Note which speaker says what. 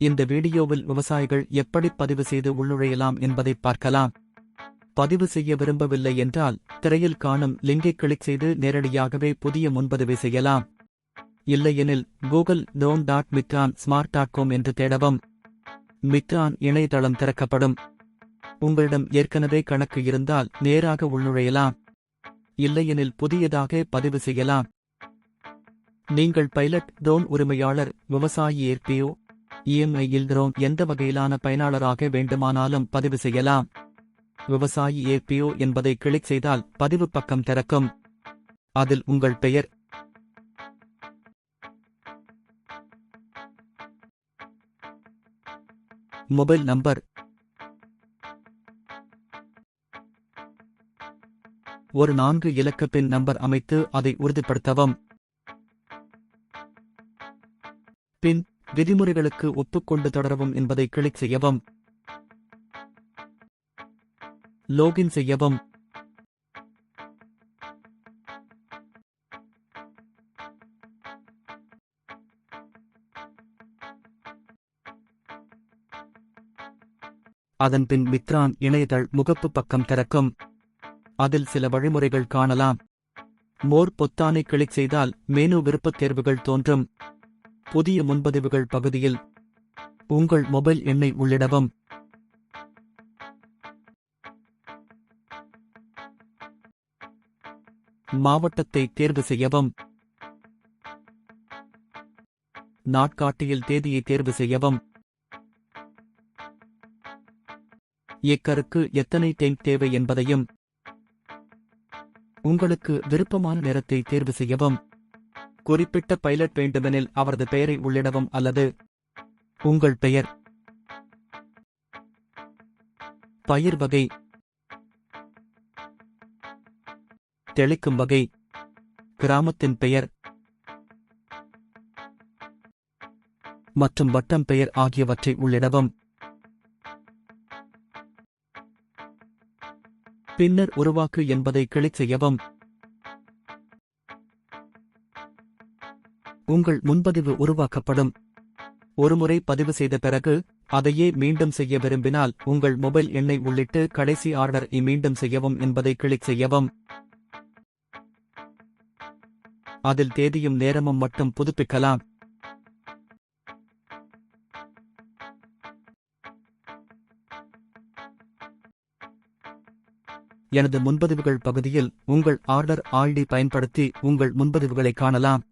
Speaker 1: இந்த வீடியோவில் விவசாயிகள் எப்படி பதிவு செய்து உள்நுழையலாம் என்பதை பார்க்கலாம். பதிவு செய்ய விரும்பவில்லை என்றால் திரையில் காணும் லிங்கை கிளிக் செய்து நேரடியாகவே புதிய முன்பதிவை செய்யலாம். இல்லையெனில் Google tone dot Mitron smart dot com என்று தேடவும். மித்ரான் இணையதளம் திறக்கப்படும். உங்களிடம் ஏற்கனவே கணக்கு இருந்தால் நேராக உள்நுழையலாம் இல்லையெனில் புதியதாக பதிவு செய்யலாம். நீங்கள் பைலட் ட்ரோன் உரிமையாளர் விவசாயி ஏற்பியோ இஎம்ஐயில் ட்ரோன் எந்த வகையிலான பயனாளராக வேண்டுமானாலும் பதிவு செய்யலாம். விவசாயி ஏபிஓ என்பதை கிளிக் செய்தால் பதிவு பக்கம் திறக்கும். அதில் உங்கள் பெயர். Mobile number. ஒரு நான்கு இலக்க பின் நம்பர் அமைத்து அதை உறுதிப்படுத்தவும். பின் விதிமுறைகளுக்கு ஒப்புக்கொண்டு தொடரவும் என்பதை கிளிக் செய்யவும். லோகின் செய்யவும். அதன்பின் மித்ரான் இணையதள் முகப்பு பக்கம் திறக்கும். அதில் சில வழிமுறைகள் காணலாம். மோர் பொத்தானை கிளிக் செய்தால் மெனு விருப்பத் தேர்வுகள் தோன்றும். புதிய முன்பதிவுகள் பகுதியில் உங்கள் மொபைல் எண்ணை உள்ளிடவும். மாவட்டத்தை தேர்வு செய்யவும். நாட்காட்டியில் தேதியை தேர்வு செய்யவும். ஏக்கருக்கு எத்தனை டெங்க் தேவை என்பதையும். உங்களுக்கு விருப்பமான நேரத்தை தேர்வு செய்யவும். குறிப்பிட்ட பைலட் வேண்டுமெனில் அவரது பெயரை உள்ளிடவும் அல்லது உங்கள் பெயர் பயிர் வகை தெளிக்கும் வகை கிராமத்தின் பெயர் மற்றும் வட்டம் பெயர் ஆகியவற்றை உள்ளிடவும். பின்னர் உருவாக்கு என்பதை கிளிக் செய்யவும். உங்கள் முன்பதிவு உருவாக்கப்படும். ஒருமுறை பதிவு செய்த பிறகு அதையே மீண்டும் செய்ய விரும்பினால் உங்கள் மொபைல் எண்ணை உள்ளிட்டு கடைசி ஆர்டர் மீண்டும் செய்யவும் என்பதை கிளிக் செய்யவும். அதில் தேதியும் நேரமும் மட்டும் புதுப்பிக்கலாம். எனது முன்பதிவுகள் பகுதியில் உங்கள் ஆர்டர் ஆல்டி பயன்படுத்தி உங்கள் முன்பதிவுகளை காணலாம்.